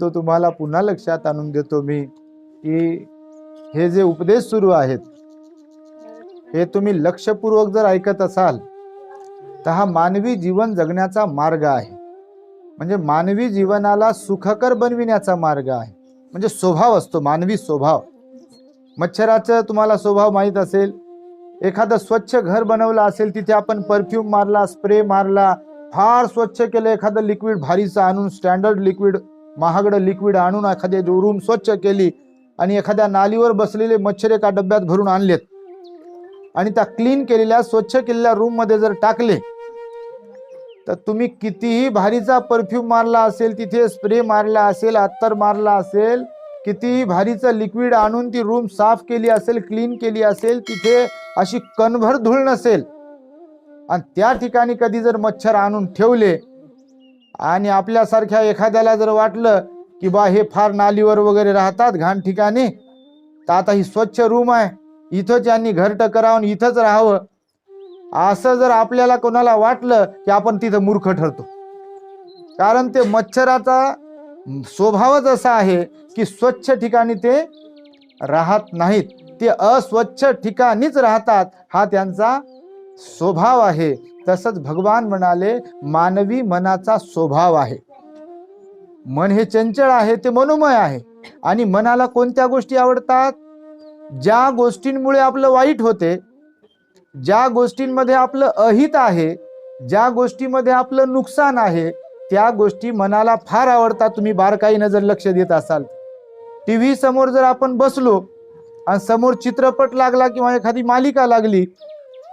तो तुम्हाला पुन्हा लक्षात आणून देतो मी की हे जे उपदेश सुरू आहेत हे तुम्ही लक्षपूर्वक जर ऐकत असाल तर हा मानवी जीवन जगण्याचा मार्ग आहे. म्हणजे मानवी जीवनाला सुखकर बनविण्याचा मार्ग आहे. म्हणजे स्वभाव असतो मानवी स्वभाव. मच्छराचं तुम्हाला स्वभाव माहीत असेल. एखादं स्वच्छ घर बनवलं असेल तिथे आपण परफ्यूम मारला स्प्रे मारला फार स्वच्छ केलं एखादं लिक्विड भारीचं आणून स्टँडर्ड लिक्विड महागडं लिक्विड आणून एखादी रूम स्वच्छ केली आणि एखाद्या नालीवर बसलेले मच्छर एका डब्यात भरून आणलेत. आणि त्या क्लीन केलेल्या स्वच्छ केलेल्या रूममध्ये जर टाकले तर तुम्ही कितीही भारीचा परफ्यूम मारला असेल तिथे स्प्रे मारला असेल अत्तर मारला असेल कितीही भारीचं लिक्विड आणून ती रूम साफ केली असेल क्लीन केली असेल तिथे अशी कणभर धूळ नसेल. आणि त्या ठिकाणी कधी जर मच्छर आणून ठेवले आणि आपल्यासारख्या एखाद्याला जर वाटलं की बा हे फार नालीवर वगैरे राहतात घाण ठिकाणी तर आता ही स्वच्छ रूम आहे. इथंच यांनी घरटं करावं इथंच राहावं. असं जर आपल्याला कोणाला वाटलं की आपण तिथं मूर्ख ठरतो. कारण ते मच्छराचा स्वभावच असा आहे की स्वच्छ ठिकाणी ते राहत नाहीत. ते अस्वच्छ ठिकाणीच राहतात हा त्यांचा स्वभाव आहे. तसंच भगवान म्हणाले मानवी मनाचा स्वभाव आहे. मन हे चंचल आहे ते मनोमय आहे. आणि मनाला कोणत्या गोष्टी आवडतात? ज्या गोष्टींमुळे आपलं वाईट होते ज्या गोष्टींमध्ये आपलं अहित आहे ज्या गोष्टीमध्ये आपलं नुकसान आहे त्या गोष्टी मनाला फार आवडतात. तुम्ही बारकाईनं जर लक्ष देत असाल. टी व्ही समोर जर आपण बसलो आणि समोर चित्रपट लागला किंवा एखादी मालिका लागली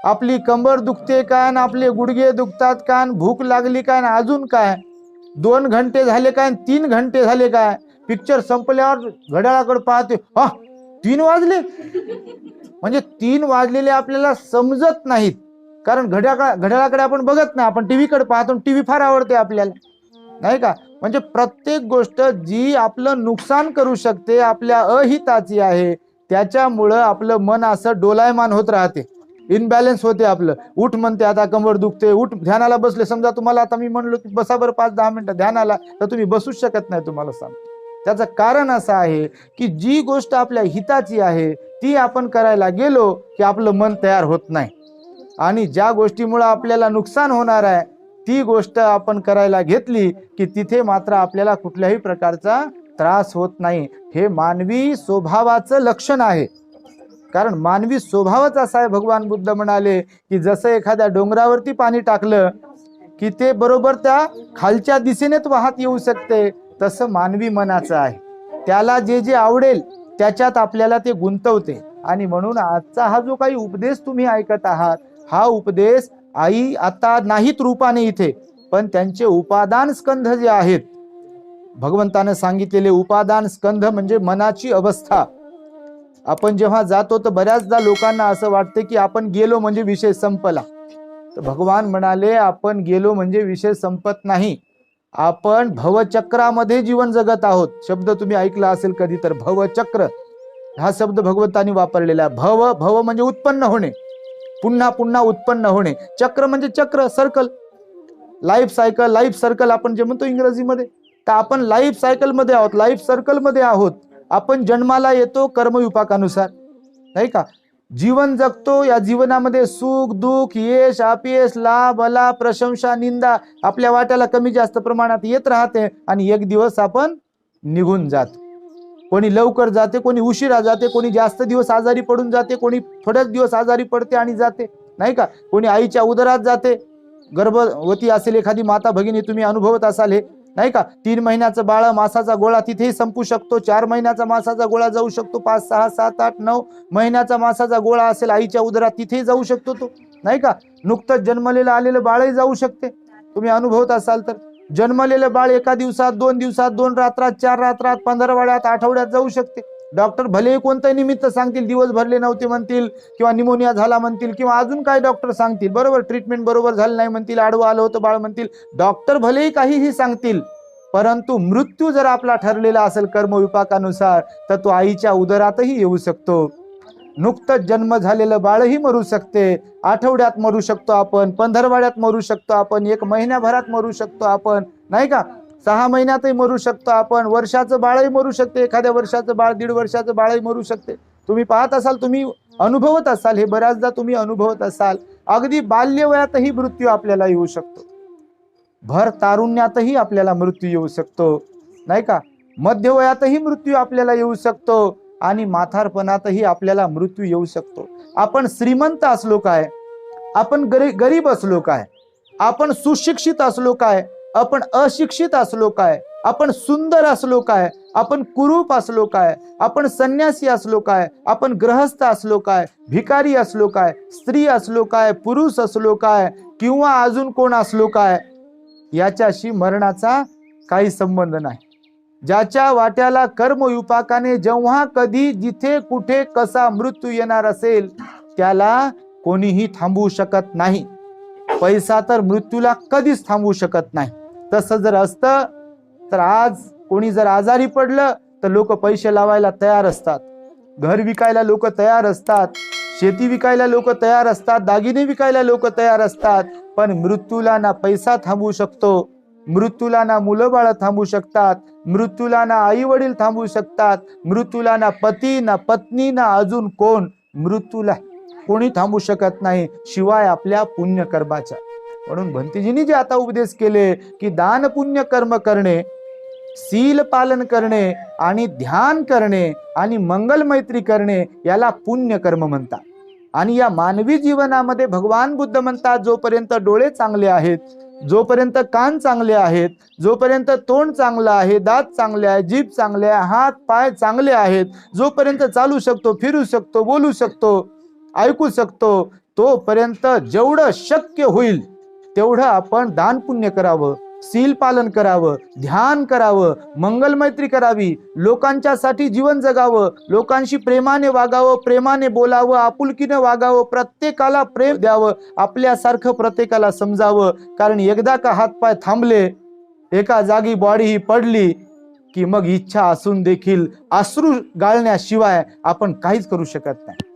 आपली कंबर दुखते काय आणि आपले गुडघे दुखतात काय आणि भूक लागली काय आणि अजून काय? दोन घंटे झाले काय तीन घंटे झाले काय? पिक्चर संपल्यावर घड्याळाकडे पाहते हा तीन वाजले? म्हणजे तीन वाजलेले आपल्याला समजत नाहीत. कारण घड्याळा घड्याळाकडे आपण बघत नाही. आपण टीव्हीकडे पाहतो टीव्ही फार आवडते आपल्याला. नाही का? म्हणजे प्रत्येक गोष्ट जी आपलं नुकसान करू शकते आपल्या अहिताची आहे त्याच्यामुळं आपलं मन असं डोलायमान होत राहते. इनबॅलेन्स होते आपलं. उठ म्हणते आता कंबर दुखते. उठ ध्यानाला बसले. समजा तुम्हाला आता मी म्हणलो की बसा बरं पाच दहा मिनिटं ध्यानाला तर तुम्ही बसूच शकत नाही तुम्हाला सांग. त्याचं कारण असं आहे की जी गोष्ट आपल्या हिताची आहे ती आपण करायला गेलो की आपलं मन तयार होत नाही. आणि ज्या गोष्टीमुळं आपल्याला नुकसान होणार आहे ती गोष्ट आपण करायला घेतली की तिथे मात्र आपल्याला कुठल्याही प्रकारचा त्रास होत नाही. हे मानवी स्वभावाचं लक्षण आहे. कारण मानवी स्वभावच असा आहे. भगवान बुद्ध म्हणाले की जसं एखाद्या डोंगरावरती पाणी टाकलं की ते बरोबर त्या खालच्या दिशेनेच वाहत येऊ शकते. तसं मानवी मनाचं आहे. त्याला जे जे आवडेल त्याच्यात आपल्याला ते गुंतवते. आणि म्हणून आजचा हा जो काही उपदेश तुम्ही ऐकत आहात हा उपदेश आई आता नाहीत रूपाने इथे पण त्यांचे उपादान स्कंध जे आहेत भगवंतानं सांगितलेले उपादान स्कंध म्हणजे मनाची अवस्था. आपण जेव्हा जातो तर बऱ्याचदा लोकांना असं वाटते की आपण गेलो म्हणजे विषय संपला. तर भगवान म्हणाले आपण गेलो म्हणजे विषय संपत नाही. आपण भवचक्रामध्ये जीवन जगत आहोत. शब्द तुम्ही ऐकला असेल कधी तर भवचक्र. हा शब्द भगवंतानी वापरलेला आहे. भव भव म्हणजे उत्पन्न होणे. पुन्हा पुन्हा उत्पन्न होणे. चक्र म्हणजे चक्र circle life cycle life circle आपण जे म्हणतो इंग्रजीमध्ये. तर आपण लाईफ सायकलमध्ये आहोत. लाईफ सर्कलमध्ये आहोत. आपण जन्माला येतो कर्मविपाकानुसार. नाही का? जीवन जगतो या जीवनामध्ये सुख दुःख यश अपयश लाभ अला प्रशंसा निंदा आपल्या वाट्याला कमी जास्त प्रमाणात येत राहते आणि एक दिवस आपण निघून जातो. कोणी लवकर जाते कोणी उशिरा जाते कोणी जास्त दिवस आजारी पडून जाते कोणी थोड्याच दिवस आजारी पडते आणि जाते. नाही का? कोणी आईच्या उदरात जाते. गर्भवती असेल एखादी माता भगिनी तुम्ही अनुभवत असाल हे. नाही का? तीन महिन्याचं बाळ मासाचा गोळा तिथेही संपू शकतो. चार महिन्याचा मासाचा गोळा जाऊ शकतो. पाच सहा सात आठ नऊ महिन्याचा मासाचा गोळा असेल आईच्या उदरात तिथेही जाऊ शकतो तो. नाही का? नुकतंच जन्मलेलं आलेलं बाळही जाऊ शकते. तुम्ही अनुभवत असाल तर. जन्मलेलं बाळ एका दिवसात दोन दिवसात दोन रात्रात चार रात्रात पंधरवाड्यात आठवड्यात जाऊ शकते. डॉक्टर भलेही कोणतंही निमित्त सांगतील दिवस भरले नव्हते म्हणतील किंवा निमोनिया झाला म्हणतील किंवा अजून काय डॉक्टर सांगतील बरोबर? ट्रीटमेंट बरोबर झालं नाही म्हणतील आडवं आलं होतं बाळ म्हणतील डॉक्टर भलेही काहीही सांगतील परंतु मृत्यू जर आपला ठरलेला असेल कर्मविपाकानुसार तर तो आईच्या उदरातही येऊ शकतो. नुकतंच जन्म झालेलं बाळही मरू शकते. आठवड्यात मरू शकतो आपण पंधरवाड्यात मरू शकतो आपण एक महिन्याभरात मरू शकतो आपण. नाही का? सहा महिन्यातही मरू शकतो आपण. वर्षाचं बाळही मरू शकते. एखाद्या वर्षाचं बाळ दीड वर्षाचं बाळही मरू शकते. तुम्ही पाहत असाल तुम्ही अनुभवत असाल हे बऱ्याचदा तुम्ही अनुभवत असाल. अगदी बाल्यवयातही मृत्यू आपल्याला येऊ शकतो. भर तारुण्यातही आपल्याला मृत्यू येऊ शकतो. नाही का? मध्यवयातही मृत्यू आपल्याला येऊ शकतो आणि माथारपणातही आपल्याला मृत्यू येऊ शकतो. आपण श्रीमंत असलो काय? आपण गरी गरीब असलो काय? आपण सुशिक्षित असलो काय? आपण अशिक्षित असलो काय? आपण सुंदर असलो काय? आपण कुरूप असलो काय? आपण संन्यासी असलो काय? आपण ग्रहस्थ असलो काय? भिकारी असलो काय? स्त्री असलो काय? पुरुष असलो काय? किंवा अजून कोण असलो काय? याच्याशी मरणाचा काही संबंध नाही. ज्याच्या वाट्याला कर्मयुपाकाने जेव्हा कधी जिथे कुठे कसा मृत्यू येणार असेल त्याला कोणीही थांबवू शकत नाही. पैसा तर मृत्यूला कधीच थांबवू शकत नाही. तसं जर असतं तर आज कोणी जर आजारी पडलं तर लोक पैसे लावायला तयार असतात. घर विकायला लोक तयार असतात. शेती विकायला लोक तयार असतात. दागिने विकायला लोक तयार असतात. पण मृत्यूला ना पैसा थांबवू शकतो. मृत्यूला ना मुलं बाळ थांबू शकतात. मृत्यूला ना आई वडील थांबवू शकतात. मृत्यूला ना पती ना पत्नी ना अजून कोण? मृत्यूला कोणी थांबू शकत नाही. शिवाय आपल्या पुण्यकर्माच्या. म्हणून भंतीजींनी जे आता उपदेश केले की दान पुण्य कर्म करणे सील पालन करणे आणि ध्यान करणे आणि मंगल मैत्री करणे याला पुण्य कर्म म्हणतात. आणि या मानवी जीवनामध्ये भगवान बुद्ध म्हणतात जोपर्यंत डोळे चांगले आहेत जोपर्यंत कान चांगले आहेत जोपर्यंत तोंड चांगलं आहे दात चांगले आहे जीभ चांगले आहे हात पाय चांगले आहेत जोपर्यंत चालू शकतो फिरू शकतो बोलू शकतो ऐकू शकतो तोपर्यंत जेवढं शक्य होईल तेवढं आपण दान पुण्य करावं सील पालन करावं ध्यान करावं मंगल मैत्री करावी. लोकांच्यासाठी जीवन जगावं लोकांशी प्रेमाने वागावं प्रेमाने बोलावं आपुलकीने वागावं प्रत्येकाला प्रेम द्यावं आपल्यासारखं प्रत्येकाला समजावं. कारण एकदा का हातपाय थांबले एका जागी बॉडी ही पडली की मग इच्छा असून देखील अश्रू गाळण्याशिवाय आपण काहीच करू शकत नाही.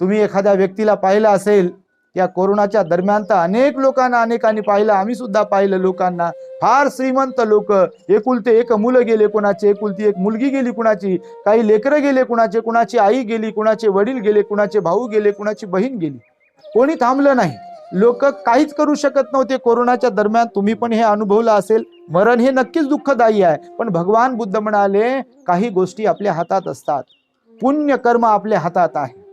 तुम्ही एखाद्या व्यक्तीला पाहिलं असेल या कोरोनाच्या दरम्यान तर अनेक लोकांना अनेकांनी पाहिलं. आम्ही सुद्धा पाहिलं लोकांना. फार श्रीमंत लोक. एकुलते एक मुलं गेले कुणाचे एकुलती एक मुलगी गेली कुणाची काही लेकरं गेले कुणाचे कुणाची आई गेली कुणाचे वडील गेले कुणाचे भाऊ गेले कुणाची बहीण गेली. कोणी थांबलं नाही. लोक काहीच करू शकत नव्हते कोरोनाच्या दरम्यान. तुम्ही पण हे अनुभवलं असेल. मरण हे नक्कीच दुःखदायी आहे. पण भगवान बुद्ध म्हणाले काही गोष्टी आपल्या हातात असतात. पुण्य कर्म आपल्या हातात आहे.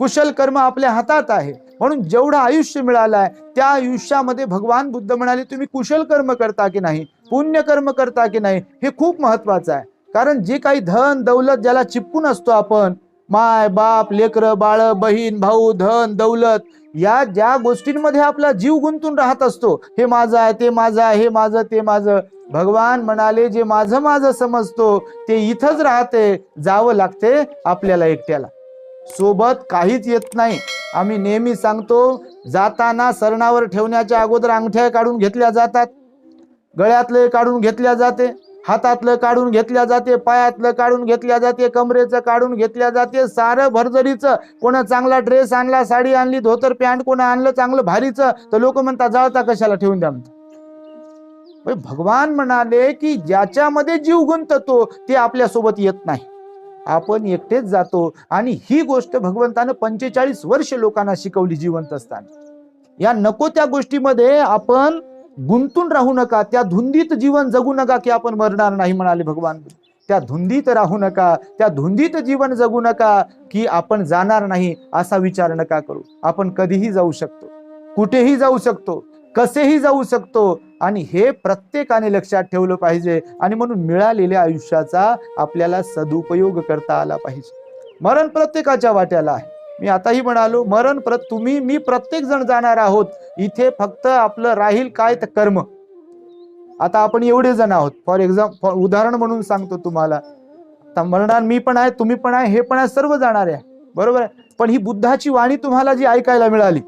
कुशल कर्म आपल्या हातात आहे. म्हणून जेवढं आयुष्य मिळालं आहे त्या आयुष्यामध्ये भगवान बुद्ध म्हणाले तुम्ही कुशल कर्म करता की नाही? पुण्य कर्म करता की नाही? हे खूप महत्वाचं आहे. कारण जे काही धन दौलत ज्याला चिपकून असतो आपण माय बाप लेकर बाळ बहीण भाऊ धन दौलत या ज्या गोष्टींमध्ये आपला जीव गुंतून राहत असतो हे माझं आहे ते माझं आहे हे माझं ते माझं. भगवान म्हणाले जे माझं माझं समजतो ते इथंच राहते जावं लागते आपल्याला एकट्याला. सोबत काहीच येत नाही. आम्ही नेहमी सांगतो जाताना सरणावर ठेवण्याच्या अगोदर अंगठ्या काढून घेतल्या जातात. गळ्यातले काढून घेतल्या जाते हातातलं काढून घेतल्या जाते पायातलं काढून घेतल्या जाते कमरेचं काढून घेतल्या जाते. सारं भरजरीचं कोणा चांगला ड्रेस आणला साडी आणली धोतर पॅन्ट कोणा आणलं चांगलं भारीचं तर लोक म्हणतात जाळता कशाला ठेवून द्या म्हणतात. भगवान म्हणाले की ज्याच्यामध्ये जीव गुंततो ते आपल्यासोबत येत नाही. आपण एकटेच जातो आणि ही गोष्ट भगवंतानं पंचेचाळीस वर्ष लोकांना शिकवली जिवंत असताना. या नको त्या गोष्टीमध्ये आपण गुंतून राहू नका त्या धुंदीत जीवन जगू नका की आपण मरणार नाही म्हणाले भगवान. त्या धुंदीत राहू नका त्या धुंदीत जीवन जगू नका की आपण जाणार नाही असा विचार नका करू. आपण कधीही जाऊ शकतो कुठेही जाऊ शकतो कसेही जाऊ शकतो. आणि हे प्रत्येकाने लक्षात ठेवलं पाहिजे. आणि म्हणून मिळालेल्या आयुष्याचा आपल्याला सदुपयोग करता आला पाहिजे. मरण प्रत्येकाच्या वाट्याला आहे. मी आताही म्हणालो मरण प्र तुम्ही मी प्रत्येक जण जाणार आहोत. इथे फक्त आपलं राहील काय तर कर्म. आता आपण एवढे जण आहोत. फॉर एक्झाम्पल उदाहरण म्हणून सांगतो तुम्हाला. आता मरणार मी पण आहे तुम्ही पण आहे हे पण आहे सर्व जाणार आहे. बरोबर आहे? पण ही बुद्धाची वाणी तुम्हाला जी ऐकायला मिळाली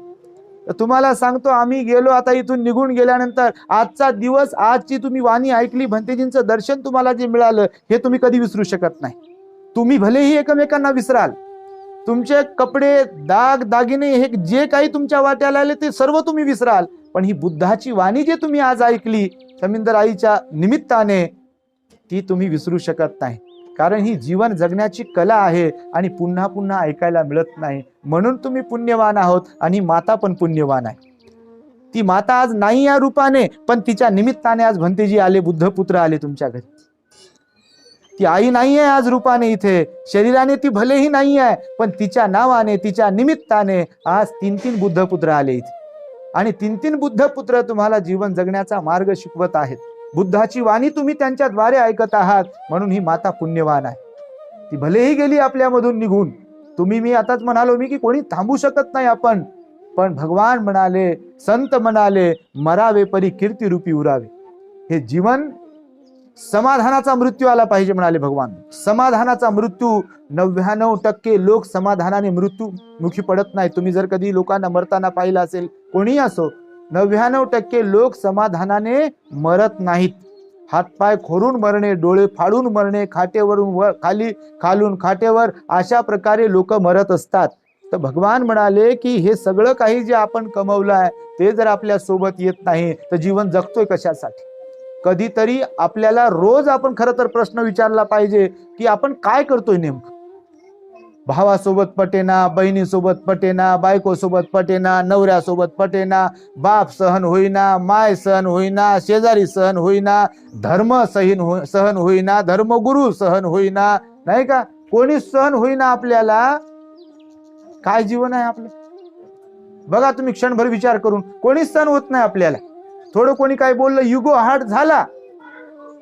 तुम्हाला सांगतो आम्ही गेलो आता इथून निघून गेल्यानंतर आजचा दिवस आजची तुम्ही वाणी ऐकली भंतेजींचं दर्शन तुम्हाला जे मिळालं हे तुम्ही कधी विसरू शकत नाही. तुम्ही भलेही एकमेकांना विसराल तुमचे कपडे दाग दागिने हे जे काही तुमच्या वाट्याला आले ते सर्व तुम्ही विसराल पण ही बुद्धाची वाणी जे तुम्ही आज ऐकली समिंदर आईच्या निमित्ताने ती तुम्ही विसरू शकत नाही. कारण ही जीवन जगण्याची कला आहे आणि पुन्हा पुन्हा ऐकायला मिळत नाही. म्हणून तुम्ही पुण्यवान आहोत आणि माता पण पुण्यवान आहे. ती माता आज नाही या रूपाने पण तिच्या निमित्ताने आज भंतेजी आले बुद्धपुत्र आले तुमच्या घरी. ती आई नाही आहे आज रूपाने इथे. शरीराने ती भलेही नाही आहे पण तिच्या नावाने तिच्या निमित्ताने आज तीन तीन बुद्धपुत्र आले इथे. आणि तीन तीन बुद्धपुत्र तुम्हाला जीवन जगण्याचा मार्ग शिकवत आहेत. बुद्धाची वाणी तुम्ही त्यांच्याद्वारे ऐकत आहात म्हणून ही माता पुण्यवान आहे. ती भलेही गेली आपल्यामधून निघून. तुम्ही मी आताच म्हणालो मी की कोणी थांबू शकत नाही आपण. पण भगवान म्हणाले संत म्हणाले मरावे परी कीर्ती रूपी उरावे. हे जीवन समाधानाचा मृत्यू आला पाहिजे म्हणाले भगवान. समाधानाचा मृत्यू नव्याण्णव टक्के लोक समाधानाने मृत्यू मुखी पडत नाही तुम्ही जर कधी लोकांना मरताना पाहिलं असेल कोणीही असो नव्याण्णव टक्के लोक समाधानाने मरत नाहीत. हातपाय खोरून मरणे डोळे फाडून मरणे खाटेवरून वर खाली खालून खाटेवर अशा प्रकारे लोक मरत असतात. तर भगवान म्हणाले की हे सगळं काही जे आपण कमवलं आहे ते जर आपल्यासोबत येत नाही तर जीवन जगतोय कशासाठी? कधीतरी आपल्याला रोज आपण खरं तर प्रश्न विचारला पाहिजे की आपण काय करतोय नेमकं? भावासोबत पटेना बहिणीसोबत पटेना बायकोसोबत पटेना नवऱ्यासोबत पटेना बाप सहन होईना माय सहन होईना शेजारी सहन होईना धर्म सहीन हो सहन होईना धर्मगुरु सहन होईना. नाही का? कोणी सहन होईना आपल्याला. काय जीवन आहे आपलं? बघा तुम्ही क्षणभर विचार करून. कोणीच सहन होत नाही आपल्याला. थोडं कोणी काय बोललं युगो हार्ड झाला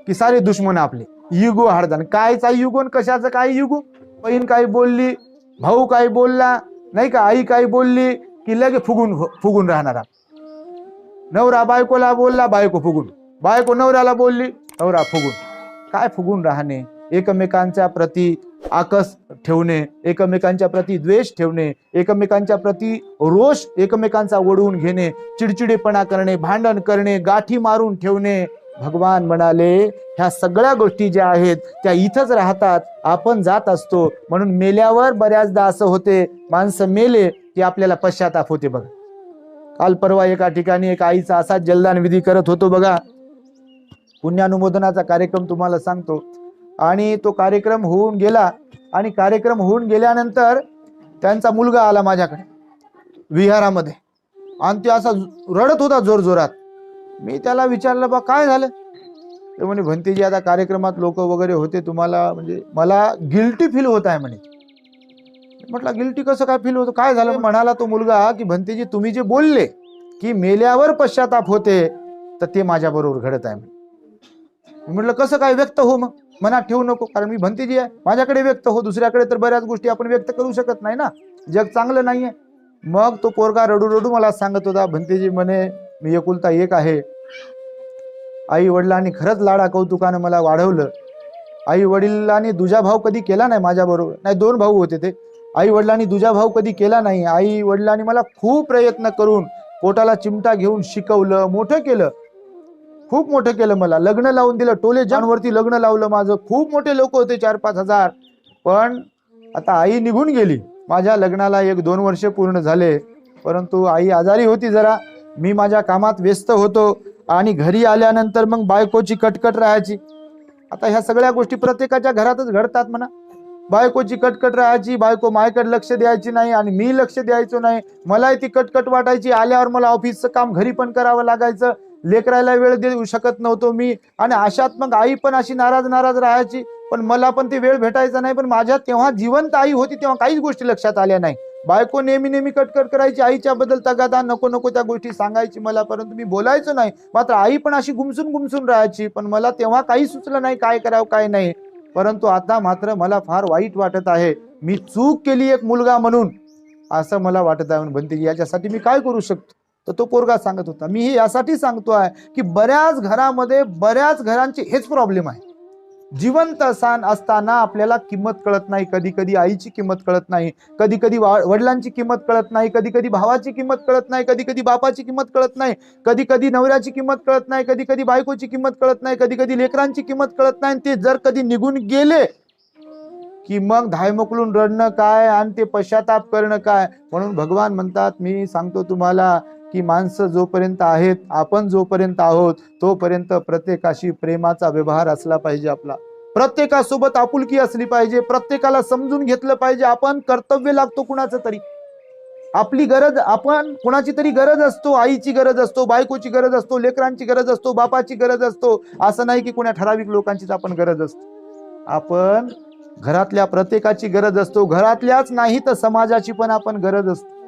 की सारे दुश्मन आपले. युगो हार्ड झाला. कायचा युगो कशाचं काय युगो? बहीण काही बोलली भाऊ काही बोलला नाही का आई काही बोलली की लगे फुगून फुगून राहणारा. नवरा बायकोला बोलला बायको फुगून. बायको नवऱ्याला बोलली नवरा फुगून. काय फुगून राहणे? एकमेकांच्या प्रती आकस ठेवणे एकमेकांच्या प्रती द्वेष ठेवणे एकमेकांच्या प्रती रोष एकमेकांचा ओढवून घेणे चिडचिडेपणा करणे भांडण करणे गाठी मारून ठेवणे भगवान म्हणाले ह्या सगळ्या गोष्टी ज्या आहेत त्या इथंच राहतात. आपण जात असतो. म्हणून मेल्यावर बऱ्याचदा असं होते माणसं मेले की आपल्याला पश्चाताप होते बघा. काल परवा एका ठिकाणी एक आईचा असा जलदान विधी करत होतो बघा. पुण्यानुमोदनाचा कार्यक्रम तुम्हाला सांगतो. आणि तो कार्यक्रम होऊन गेला. आणि कार्यक्रम होऊन गेल्यानंतर त्यांचा मुलगा आला माझ्याकडे विहारामध्ये. आणि तो असा रडत होता जोर जोरात मी त्याला विचारलं बा काय झालं? ते म्हणे भंतीजी आता कार्यक्रमात लोक वगैरे होते तुम्हाला म्हणजे मला गिल्टी फील होत आहे म्हणे. म्हटलं गिल्टी कसं काय फील होतं? काय झालं? म्हणाला तो मुलगा की भंतीजी तुम्ही जे बोलले की मेल्यावर पश्चाताप होते तर ते माझ्या बरोबर घडत आहे म्हणे. म्हटलं कसं काय व्यक्त हो मग? मनात ठेवू नको कारण मी भंतीजी आहे. माझ्याकडे व्यक्त हो दुसऱ्याकडे तर बऱ्याच गोष्टी आपण व्यक्त करू शकत नाही ना. जग चांगलं नाहीये. मग तो पोरगा रडू रडू मला सांगत होता भंतीजी म्हणे मी एकुलता एक आहे. आई वडिलांनी खरंच लाडा कौतुकानं मला वाढवलं. आई वडिलांनी दुजा भाव कधी केला नाही माझ्या बरोबर नाही दोन भाऊ होते ते. आई वडिलांनी दुजा भाव कधी केला नाही. आई वडिलांनी मला खूप प्रयत्न करून पोटाला चिमटा घेऊन शिकवलं मोठं केलं. खूप मोठं केलं मला. लग्न लावून दिलं. टोले जानवरती लग्न लावलं माझं. खूप मोठे लोक होते चार पाच हजार. पण आता आई निघून गेली. माझ्या लग्नाला एक दोन वर्ष पूर्ण झाले. परंतु आई आजारी होती जरा. मी माझ्या कामात व्यस्त होतो आणि घरी आल्यानंतर मग बायकोची कटकट राहायची. आता ह्या सगळ्या गोष्टी प्रत्येकाच्या घरातच घडतात म्हणा. बायकोची कटकट राहायची बायको मायकडे लक्ष द्यायची नाही आणि मी लक्ष द्यायचो नाही. मलाही ती कटकट वाटायची. आल्यावर मला ऑफिसचं काम घरी पण करावं लागायचं. लेकरायला वेळ देऊ शकत नव्हतो मी. आणि अशात मग आई पण अशी नाराज नाराज राहायची. पण मला पण ती वेळ भेटायचा नाही. पण माझ्या तेव्हा जिवंत आई होती तेव्हा काहीच गोष्टी लक्षात आल्या नाही. बायको नेहमी नेहमी कटकट करायची आईच्या बद्दल तगादा नको नको त्या गोष्टी सांगायची मला परंतु मी बोलायचो नाही. मात्र आई पण अशी गुमसून गुमसून राहायची पण मला तेव्हा काही सुचलं नाही काय करावं काय नाही. परंतु आता मात्र मला फार वाईट वाटत आहे. मी चूक केली एक मुलगा म्हणून. असं मला वाटत आहे म्हणून बनते याच्यासाठी मी काय करू शकतो? तर तो पोरगा सांगत होता. मी हे यासाठी सांगतो आहे की बऱ्याच घरामध्ये बऱ्याच घरांचे हेच प्रॉब्लेम आहे. जिवंत असताना आपल्याला किंमत कळत नाही. कधी कधी आईची किंमत कळत नाही. कधी कधी वडिलांची किंमत कळत नाही. कधी कधी भावाची किंमत कळत नाही. कधी कधी बापाची किंमत कळत नाही. कधी कधी नवऱ्याची किंमत कळत नाही. कधी कधी बायकोची किंमत कळत नाही. कधी कधी लेकरांची किंमत कळत नाही. आणि ते जर कधी निघून गेले की मग धायमोकलून रडणं काय? आणि ते पश्चाताप करणं काय? म्हणून भगवान म्हणतात मी सांगतो तुम्हाला की माणसं जोपर्यंत आहेत आपण जोपर्यंत आहोत तोपर्यंत प्रत्येकाशी प्रेमाचा व्यवहार असला पाहिजे आपला. प्रत्येकासोबत आपुलकी असली पाहिजे प्रत्येकाला समजून घेतलं पाहिजे आपण कर्तव्य लागतो कुणाचं तरी. आपली गरज आपण कुणाची तरी गरज असतो आईची गरज असतो बायकोची गरज असतो लेकरांची गरज असतो बापाची गरज असतो असं नाही की कुणा ठराविक लोकांचीच आपण गरज असतो. आपण घरातल्या प्रत्येकाची गरज असतो घरातल्याच नाही तर समाजाची पण आपण गरज असतो.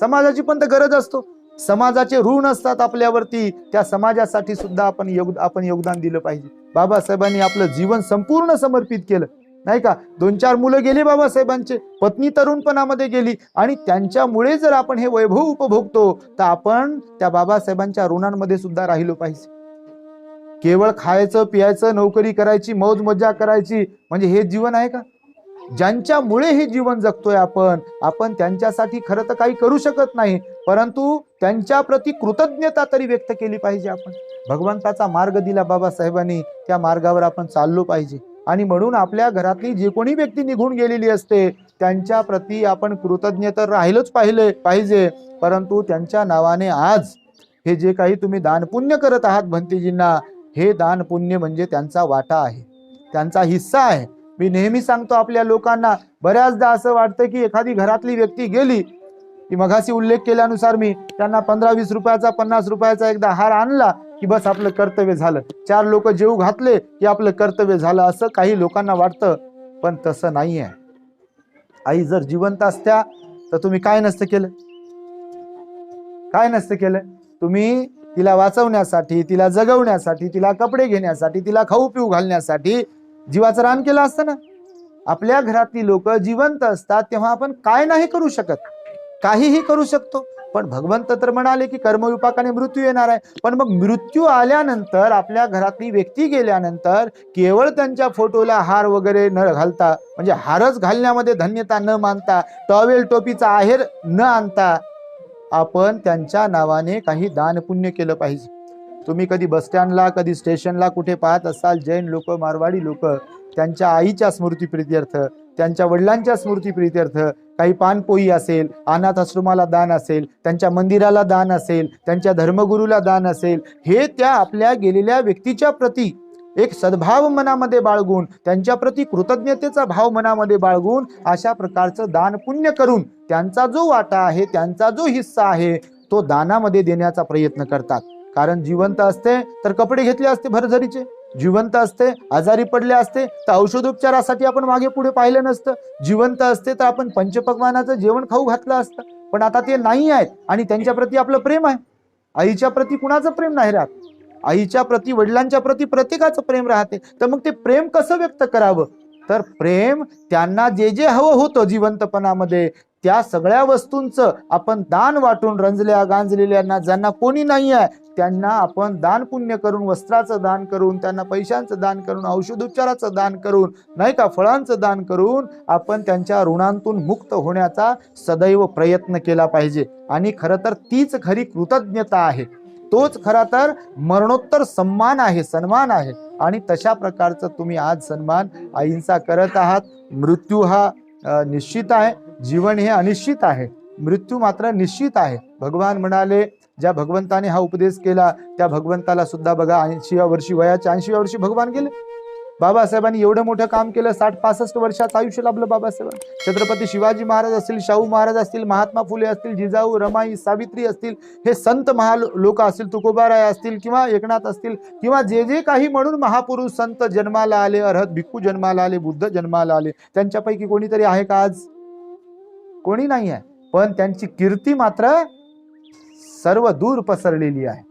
समाजाची पण तर गरज असतो. समाजाचे ऋण असतात आपल्यावरती. त्या समाजासाठी सुद्धा आपण योग आपण योगदान दिलं पाहिजे. बाबासाहेबांनी आपलं जीवन संपूर्ण समर्पित केलं. नाही का? दोन चार मुलं गेली बाबासाहेबांचे. पत्नी तरुणपणामध्ये गेली. आणि त्यांच्यामुळे जर आपण हे वैभव उपभोगतो तर आपण त्या बाबासाहेबांच्या ऋणांमध्ये सुद्धा राहिलो पाहिजे. केवळ खायचं पियायचं नोकरी करायची मौज मजा करायची म्हणजे हे जीवन आहे का? ज्यांच्यामुळे हे जीवन जगतोय आपण आपण त्यांच्यासाठी खरं तर काही करू शकत नाही परंतु त्यांच्या प्रती कृतज्ञता तरी व्यक्त केली पाहिजे आपण. भगवंताचा मार्ग दिला बाबासाहेबांनी त्या मार्गावर आपण चाललो पाहिजे. आणि म्हणून आपल्या घरातली जे कोणी व्यक्ती निघून गेलेली असते त्यांच्या प्रती आपण कृतज्ञ तर राहिलंच पाहिले पाहिजे. परंतु त्यांच्या नावाने आज हे जे काही तुम्ही दानपुण्य करत आहात भंतीजींना हे दानपुण्य म्हणजे त्यांचा वाटा आहे. त्यांचा हिस्सा आहे. मी नेहमी सांगतो आपल्या लोकांना बऱ्याचदा असं वाटतं की एखादी घरातली व्यक्ती गेली की मघाशी उल्लेख केल्यानुसार मी त्यांना पंधरा वीस रुपयाचा पन्नास रुपयाचा एकदा हार आणला की बस आपलं कर्तव्य झालं. चार लोक जेव घातले की आपलं कर्तव्य झालं असं काही लोकांना वाटतं पण तसं नाही आहे आई जर जिवंत असत्या तर तुम्ही काय नसतं केलं? काय नसतं केलं? तुम्ही तिला वाचवण्यासाठी तिला जगवण्यासाठी तिला कपडे घेण्यासाठी तिला खाऊ पिऊ घालण्यासाठी जीवाचं रान केलं असतं ना? आपल्या घरातली लोक जिवंत असतात तेव्हा आपण काय नाही करू शकत. काहीही करू शकतो. पण भगवंत तर म्हणाले की कर्मविपाकाने मृत्यू येणार आहे. पण मग मृत्यू आल्यानंतर आपल्या घरातली व्यक्ती गेल्यानंतर केवळ त्यांच्या फोटोला हार वगैरे न घालता म्हणजे हारच घालण्यामध्ये धन्यता न मानता टॉवेल टोपीचा आहेर न आणता आपण त्यांच्या नावाने काही दान पुण्य केलं पाहिजे. तुम्ही कधी बसस्टँडला कधी स्टेशनला कुठे पाहत असाल जैन लोक मारवाडी लोक त्यांच्या आईच्या स्मृतीप्रित्यर्थ त्यांच्या वडिलांच्या स्मृतीप्रित्यर्थ काही पानपोई असेल अनाथ आश्रमाला दान असेल त्यांच्या मंदिराला दान असेल त्यांच्या धर्मगुरूला दान असेल हे त्या आपल्या गेलेल्या व्यक्तीच्या प्रती एक सद्भाव मनामध्ये बाळगून त्यांच्या प्रती कृतज्ञतेचा भाव मनामध्ये बाळगून अशा प्रकारचं दान पुण्य करून त्यांचा जो वाटा आहे त्यांचा जो हिस्सा आहे तो दानामध्ये देण्याचा प्रयत्न करतात. कारण जिवंत असते तर कपडे घेतले असते भरझरीचे. जिवंत असते आजारी पडले असते तर औषधोपचारासाठी आपण मागे पुढे पाहिलं नसतं. जिवंत असते तर आपण पंचपक्वानाचं जेवण खाऊ घातलं असतं. पण आता ते नाही आहेत आणि त्यांच्याप्रती आपलं प्रेम आहे. आईच्या प्रती कुणाचं प्रेम नाही राहत? आईच्या प्रती वडिलांच्या प्रती प्रत्येकाचं प्रेम राहते. तर मग ते प्रेम कसं व्यक्त करावं? तर प्रेम त्यांना जे जे हवं होतं जिवंतपणामध्ये त्या सगळ्या वस्तूंचं आपण दान वाटून रंजल्या गांजलेल्यांना ज्यांना कोणी नाही आहे त्यांना आपण दान पुण्य करून वस्त्राचं दान करून त्यांना पैशांचं दान करून औषधोपचाराचं दान करून नाही का फळांचं दान करून आपण त्यांच्या ऋणांतून मुक्त होण्याचा सदैव प्रयत्न केला पाहिजे. आणि खरं तर तीच खरी कृतज्ञता आहे. तोच खरा तर मरणोत्तर सन्मान आहे सन्मान आहे. आणि तशा प्रकारचं तुम्ही आज सन्मान आईंचा करत आहात. मृत्यू हा निश्चित आहे. जीवन हे अनिश्चित आहे. मृत्यू मात्र निश्चित आहे. भगवान म्हणाले ज्या भगवंताने हा उपदेश केला त्या भगवंताला सुद्धा बघा ऐंशीव्या वर्षी वयाच्या ऐंशीव्या वर्षी भगवान गेले. बाबासाहेबांनी एवढं मोठं काम केलं साठ पासष्ट वर्षाचं आयुष्य लाभलं बाबासाहेब छत्रपती शिवाजी महाराज असतील शाहू महाराज असतील महात्मा फुले असतील जिजाऊ रमाई सावित्री असतील हे संत महा लोक असतील तुकोबाराय असतील किंवा एकनाथ असतील किंवा जे जे काही म्हणून महापुरुष संत जन्माला आले अर्हत भिक्खू जन्माला आले बुद्ध जन्माला आले त्यांच्यापैकी कोणीतरी आहे का आज? कोणी नाही आहे. पण त्यांची कीर्ती मात्र सर्व दूर पसरलेली आहे.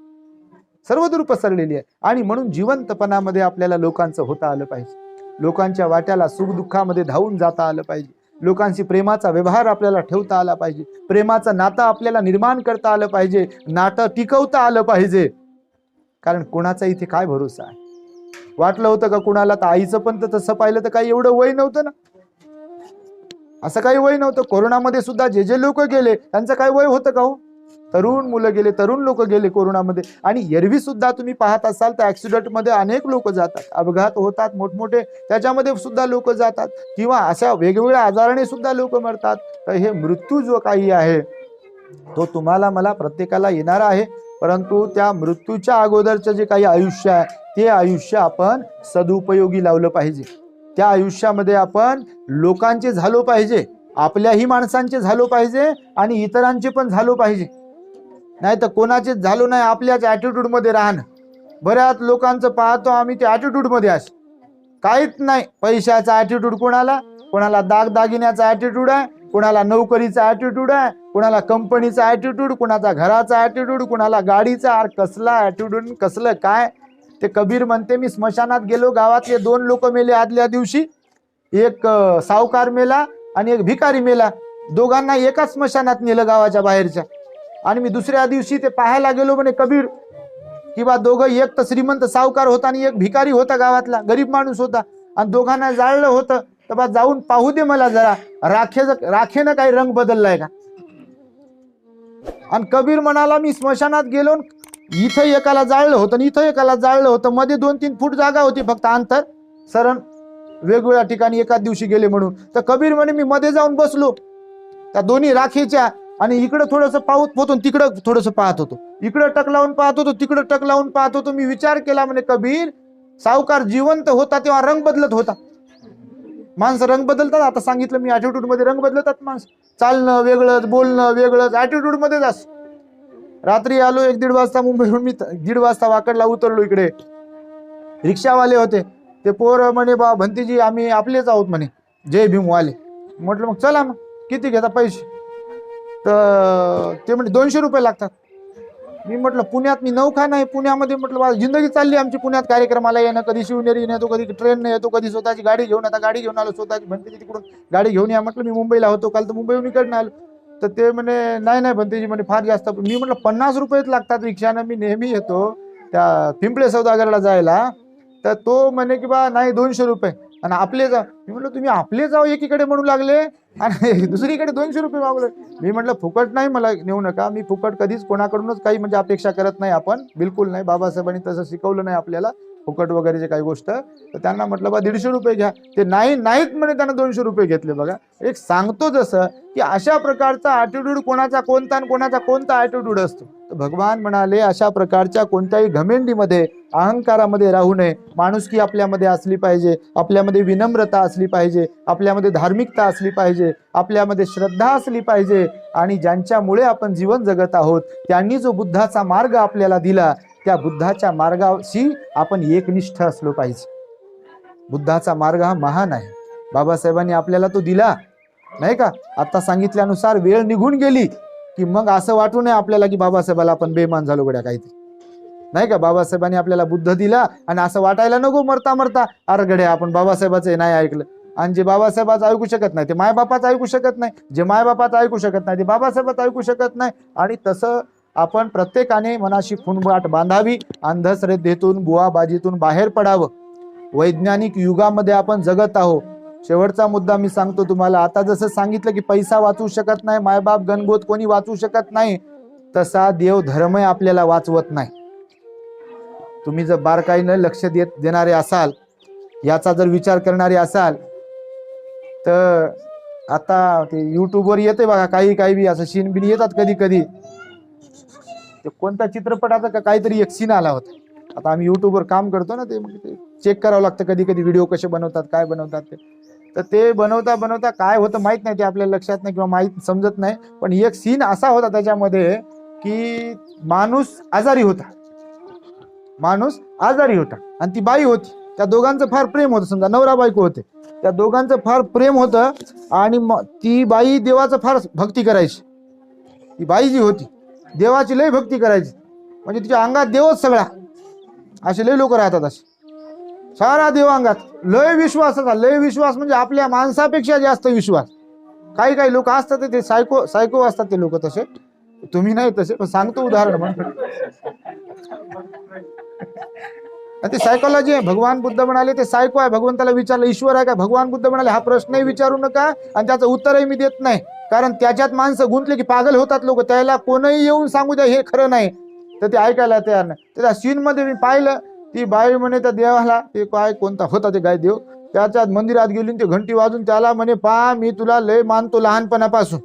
सर्व दूर पसरलेली आहे. आणि म्हणून जिवंतपणामध्ये आपल्याला लोकांचं होता आलं पाहिजे. लोकांच्या वाट्याला सुखदुःखामध्ये धावून जाता आलं पाहिजे. लोकांशी प्रेमाचा व्यवहार आपल्याला ठेवता आला पाहिजे. प्रेमाचं नातं आपल्याला निर्माण करता आलं पाहिजे. नातं टिकवता आलं पाहिजे. कारण कोणाचा इथे काय भरोसा आहे? वाटलं होतं का कुणाला? तर आईचं पण तर तसं पाहिलं तर काही एवढं वय नव्हतं ना. असं काही वय नव्हतं. कोरोनामध्ये सुद्धा जे जे लोक गेले त्यांचं काय वय होतं का हो? तरुण मुलं गेले तरुण लोक गेले कोरोनामध्ये. आणि एरवी सुद्धा तुम्ही पाहत असाल तर ॲक्सिडेंटमध्ये अनेक लोक जातात. अपघात होतात मोठमोठे. त्याच्यामध्ये सुद्धा लोक जातात. किंवा अशा वेगवेगळ्या आजाराने सुद्धा लोक मरतात. तर हे मृत्यू जो काही आहे तो तुम्हाला मला प्रत्येकाला येणार आहे. परंतु त्या मृत्यूच्या अगोदरचं जे काही आयुष्य आहे ते आयुष्य आपण सदुपयोगी लावलं पाहिजे. त्या आयुष्यामध्ये आपण लोकांचे झालो पाहिजे आपल्याही माणसांचे झालो पाहिजे आणि इतरांचे पण झालो पाहिजे. नाही तर कोणाचेच झालो नाही आपल्याच ॲटिट्यूडमध्ये राहणं. बऱ्याच लोकांचं पाहतो आम्ही ते ॲटिट्यूडमध्ये अस. काहीच नाही पैशाचा ॲटिट्यूड कोणाला? कोणाला दागदागिन्याचा ॲटिट्यूड आहे कोणाला नोकरीचा ॲटिट्यूड आहे कोणाला कंपनीचा ॲटिट्यूड कोणाचा घराचा ॲटिट्यूड कोणाला गाडीचा आर कसला ॲटिट्यूड कसलं काय? ते कबीर म्हणते मी स्मशानात गेलो गावातले दोन लोक मेले आदल्या दिवशी. एक सावकार मेला आणि एक भिकारी मेला. दोघांना एकाच स्मशानात नेलं गावाच्या बाहेरच्या. आणि मी दुसऱ्या दिवशी ते पाहायला गेलो म्हणे कबीर. किंवा दोघं एक तर श्रीमंत सावकार होता आणि एक भिकारी होता गावातला गरीब माणूस होता. आणि दोघांना जाळलं होतं. तर बा जाऊन पाहू दे मला जरा राखेचं राखेनं काही रंग बदललाय का? आणि कबीर म्हणाला मी स्मशानात गेलो आणि इथं एकाला जाळलं होतं आणि इथं एकाला जाळलं होतं. मध्ये दोन तीन फूट जागा होती फक्त अंतर. सरण वेगवेगळ्या ठिकाणी एकाच दिवशी गेले म्हणून. तर कबीर म्हणे मी मध्ये जाऊन बसलो. त्या दोन्ही राखेच्या आणि इकडं थोडंसं पाऊत होतो तिकडं थोडंसं पाहत होतो. इकडं टक लावून पाहत होतो तिकडं टक लावून पाहत होतो. मी विचार केला म्हणे कबीर सावकार जिवंत होता तेव्हा रंग बदलत होता. माणसं रंग बदलतात. आता सांगितलं मी ॲटिट्यूडमध्ये रंग बदलतात माणसं. चालणं वेगळंच बोलणं वेगळंच. अॅटिट्यूड मध्येच असं. रात्री आलो एक दीड वाजता मुंबईहून मी दीड वाजता वाकडला उतरलो इकडे. रिक्षावाले होते. ते पोर म्हणे बा भंतीजी आम्ही आपलेच आहोत म्हणे. जय भीमवाले म्हटलं मग चला मग. किती घेता पैसे? तर ते म्हणजे दोनशे रुपये लागतात. मी म्हटलं पुण्यात मी नौखा नाही पुण्यामध्ये म्हटलं बा जिंदगी चालली आमची पुण्यात. कार्यक्रमाला येणं कधी शिवनेरी येतो कधी ट्रेनने येतो कधी स्वतःची गाडी घेऊन आता गाडी घेऊन आलो स्वतःची भंतीजी तिकडून गाडी घेऊन या. म्हटलं मी मुंबईला होतो. काल तर मुंबईहून इकडनं आलो. तर ते म्हणे नाही नाही भंतीजी म्हणे फार जास्त मी म्हटलं पन्नास रुपयेच लागतात रिक्षानं मी नेहमी येतो त्या पिंपळे सौदागरला जायला. तर तो म्हणे की बा नाही दोनशे रुपये. आणि आपले जा मी म्हटलं तुम्ही आपले जाऊ एकीकडे म्हणू लागले आणि दुसरीकडे दोनशे रुपये मागले मी म्हटलं फुकट नाही मला नेऊ नका मी फुकट कधीच कोणाकडूनच काही म्हणजे अपेक्षा करत नाही आपण बिलकुल नाही बाबासाहेबांनी तसं शिकवलं नाही आपल्याला फुकट वगैरेचे काही गोष्ट तर त्यांना म्हटलं बा दीडशे रुपये घ्या. ते नाही नाहीत म्हणे त्यांना दोनशे रुपये घेतले बघा. एक सांगतो जसं की अशा प्रकारचा ॲटिट्यूड कोणाचा कोणता आणि कोणाचा कोणता ॲटिट्यूड असतो. तर भगवान म्हणाले अशा प्रकारच्या कोणत्याही घमेंडीमध्ये अहंकारामध्ये राहू नये. माणुसकी आपल्यामध्ये असली पाहिजे. आपल्यामध्ये विनम्रता असली पाहिजे. आपल्यामध्ये धार्मिकता असली पाहिजे. आपल्यामध्ये श्रद्धा असली पाहिजे. आणि ज्यांच्यामुळे आपण जीवन जगत आहोत त्यांनी जो बुद्धाचा मार्ग आपल्याला दिला त्या बुद्धाच्या मार्गाशी आपण एकनिष्ठ असलो पाहिजे. बुद्धाचा मार्ग हा महान आहे. बाबासाहेबांनी आपल्याला तो दिला नाही का? आता सांगितल्यानुसार वेळ निघून गेली की मग असं वाटू नये आपल्याला की बाबासाहेबाला आपण बेमान झालो गड्या काहीतरी नाही का? बाबासाहेबांनी आपल्याला बुद्ध दिला आणि असं वाटायला नको मरता मरता अरे गड्या आपण बाबासाहेबाचं नाही ऐकलं. आणि जे बाबासाहेबाचं ऐकू शकत नाही ते मायबापाचं ऐकू शकत नाही. जे मायबापाचं ऐकू शकत नाही ते बाबासाहेबाचं ऐकू शकत नाही. आणि तसं आपण प्रत्येकाने मनाशी खुणबाट बांधावी अंधश्रद्धेतून बुवाबाजीतून बाहेर पडावं. वैज्ञानिक युगामध्ये आपण जगत आहोत. शेवटचा मुद्दा मी सांगतो तुम्हाला. आता जसं सांगितलं की पैसा वाचू शकत नाही मायबाप गणगोत कोणी वाचू शकत नाही तसा देव धर्मही आपल्याला वाचवत नाही. तुम्ही जर बारकाईनं लक्ष देत देणारे असाल याचा जर विचार करणारे असाल तर आता ते युट्यूबवर येते बघा काही काही बी असं शिनबिन येतात कधी कधी ते कोणता चित्रपटाचा का काहीतरी एक सीन आला होता. आता आम्ही युट्यूबवर काम करतो ना ते चेक करावं लागतं कधी कधी व्हिडिओ कसे बनवतात काय बनवतात ते. तर ते बनवता बनवता काय होतं माहीत नाही ते आपल्या लक्षात नाही किंवा माहीत समजत नाही. पण एक सीन असा होता त्याच्यामध्ये की माणूस आजारी होता. माणूस आजारी होता. आणि ती बाई होती. त्या दोघांचं फार प्रेम होतं. समजा नवरा बायको होते. त्या दोघांचं फार प्रेम होतं आणि ती बाई देवाचं फार भक्ती करायची. ती बाई जी होती देवाची लय भक्ती करायची. म्हणजे तिच्या अंगात देवच सगळा. असे लय लोक राहतात असे. सारा देव अंगात. लय विश्वास लय विश्वास म्हणजे आपल्या माणसापेक्षा जास्त विश्वास. काही काही लोक असतात ते सायको सायको असतात ते लोक तसे. तुम्ही नाही तसे पण सांगतो उदाहरण म्हणून. ते सायकोलॉजी आहे. भगवान बुद्ध म्हणाले ते सायको आहे. भगवंताला विचारलं ईश्वर आहे का? भगवान बुद्ध म्हणाले हा प्रश्नही विचारू नका आणि त्याचं उत्तरही मी देत नाही. कारण त्याच्यात माणसं गुंतले की पागल होतात लोक. त्याला कोणही येऊन सांगू द्या हे खरं नाही. तर ते ऐकायला तयार नाही. तर त्या सीनमध्ये मी पाहिलं ती बाई म्हणे त्या देवाला ते काय कोणता होता ते काय देव? त्याच्यात मंदिरात गेली ते घंटी वाजून त्याला म्हणे पा मी तुला लय मानतो लहानपणापासून.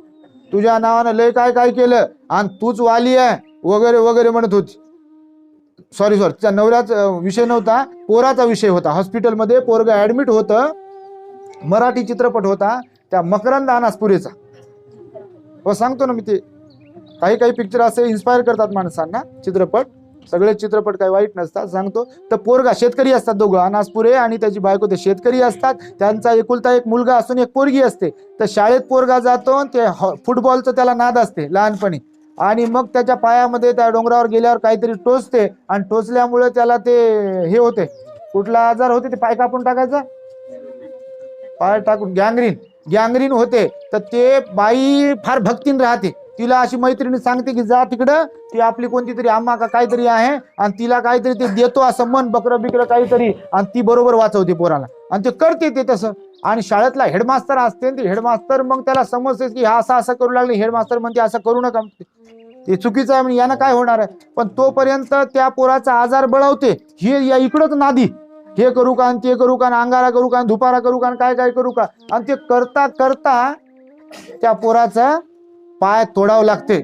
तुझ्या नावानं लय काय काय केलं? आणि तूच वाली आहे. वगैरे वगैरे म्हणत होती. सॉरी सॉरी त्या नवऱ्याचा विषय नव्हता पोराचा विषय होता. हॉस्पिटलमध्ये पोरगा ऍडमिट होतं मराठी चित्रपट होता त्या मकरंद अनासपुरेचा. हो सांगतो ना मी ते. काही काही पिक्चर असे इन्स्पायर करतात माणसांना चित्रपट. सगळे चित्रपट काही वाईट नसतात सांगतो. तर पोरगा शेतकरी असतात दोघं अनासपुरे आणि त्याची बायको ते शेतकरी असतात. त्यांचा एकुलता एक मुलगा असून एक पोरगी असते. तर शाळेत पोरगा जातो आणि ते फुटबॉलचं त्याला नाद असते लहानपणी. आणि मग त्याच्या पायामध्ये त्या डोंगरावर गेल्यावर काहीतरी टोचते. आणि टोचल्यामुळे त्याला ते हे होते. कुठला आजार होते ते पाय कापून टाकायचा? पाय टाकून. गँग्रीन गँग्रीन होते. तर ते बाई फार भक्तीन राहते. तिला अशी मैत्रिणी सांगते की जा तिकडं. ती आपली कोणती तरी आम्हा का काहीतरी आहे आणि तिला काहीतरी ते देतो असं मन बकरं बिकरं काहीतरी. आणि ती बरोबर वाचवते पोराला. आणि ते करते ते तसं. आणि शाळेतला हेडमास्तर असते ते हेडमास्तर मग त्याला समजते की हा असं असं करू लागले हेडमास्तर म्हणते असं करू नका. ते चुकीचं आहे म्हणजे यानं काय होणार आहे? पण तोपर्यंत त्या पोराचा आजार बळवते. हे या इकडंच नादी. हे करू का आणि ते करू का अंगारा करू का आणि करू का आणि काय काय करू का? आणि ते करता करता त्या पोराचा पाय तोडावं लागते.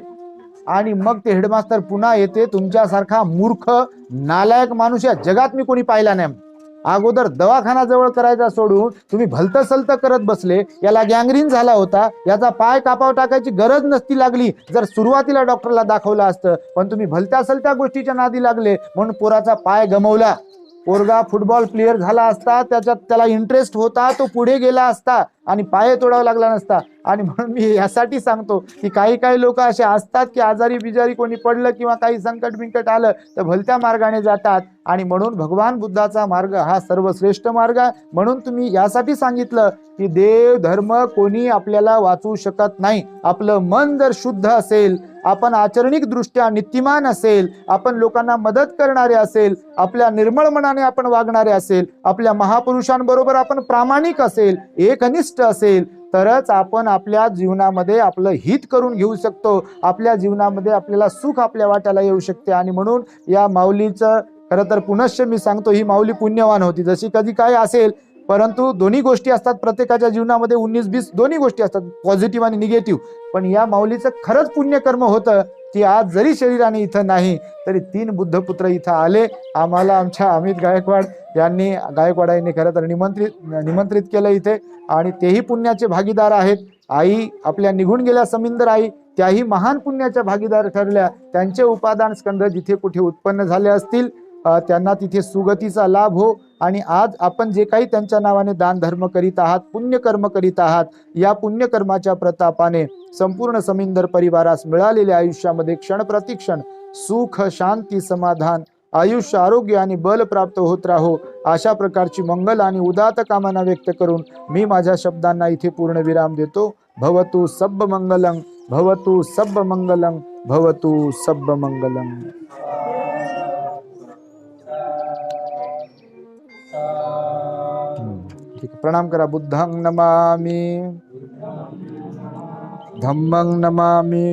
आणि मग ते हेडमास्टर पुन्हा येते तुमच्यासारखा मूर्ख नालायक माणूस या जगात मी कोणी पाहिला नाही. अगोदर दवाखाना जवळ करायचा सोडून तुम्ही भलत सलत करत बसले याला गँग्रीन झाला होता याचा पाय कापाव टाकायची गरज नसती लागली जर सुरुवातीला डॉक्टरला दाखवलं असतं पण तुम्ही भलत्या सलत्या गोष्टीच्या नादी लागले म्हणून पोराचा पाय गमवला. पोरगा फुटबॉल प्लेअर झाला असता त्याच्यात त्याला इंटरेस्ट होता तो पुढे गेला असता आणि पाय तोडावा लागला नसता. आणि म्हणून मी यासाठी सांगतो की काही काही लोक असे असतात की आजारी बिजारी कोणी पडलं किंवा काही संकट बिंकट आलं तर भलत्या मार्गाने जातात. आणि म्हणून भगवान बुद्धाचा मार्ग हा सर्वश्रेष्ठ मार्ग आहे. म्हणून तुम्ही यासाठी सांगितलं की देव धर्म कोणी आपल्याला वाचू शकत नाही. आपलं मन जर शुद्ध असेल आपण आचरणिक दृष्ट्या नीतिमान असेल आपण लोकांना मदत करणारे असेल आपल्या निर्मळ मनाने आपण वागणारे असेल आपल्या महापुरुषांबरोबर आपण प्रामाणिक असेल एकनिष्ठ असेल तरच आपण आपल्या जीवनामध्ये आपलं हित करून घेऊ शकतो. आपल्या जीवनामध्ये आपल्याला सुख आपल्या वाट्याला येऊ शकते. आणि म्हणून या माऊलीचं खरं तर पुनश्च मी सांगतो ही माऊली पुण्यवान होती. जशी कधी काय असेल परंतु दोन्ही गोष्टी असतात. प्रत्येकाच्या जीवनामध्ये उन्नीस बीस दोन्ही गोष्टी असतात पॉझिटिव्ह आणि निगेटिव्ह पण या माऊलीचं खरंच पुण्यकर्म होतं की आज जरी शरीराने इथं नाही तरी तीन बुद्धपुत्र इथं आले. आम्हाला आमच्या अमित गायकवाड यांनी गायकवाड यांनी खरं तर निमंत्रित निमंत्रित केलं इथे. आणि तेही पुण्याचे भागीदार आहेत. आई आपल्या निघून गेल्या समिंदर आई त्याही महान पुण्याच्या भागीदार ठरल्या. त्यांचे उपादान स्कंद जिथे कुठे उत्पन्न झाले असतील त्यांना तिथे सुगतीचा लाभ हो. आणि आज आपण जे काही त्यांच्या नावाने दान धर्म करीत आहात पुण्यकर्म करीत आहात या पुण्यकर्माच्या प्रतापाने संपूर्ण समिंदर परिवारास मिळालेल्या आयुष्यामध्ये क्षण प्रतिक्षण सुख शांती समाधान आयुष्य आरोग्य आणि बल प्राप्त होत राहो अशा प्रकारची मंगल आणि उदात कामना व्यक्त करून मी माझ्या शब्दांना इथे पूर्ण विराम देतो. भवतु सब्ब मंगलंग भवतु सब्ब मंगलंग भवतु सब्ब मंगलंग ठीक आहे. प्रणाम करा बुद्धांग नमामि धम्मंग नमामि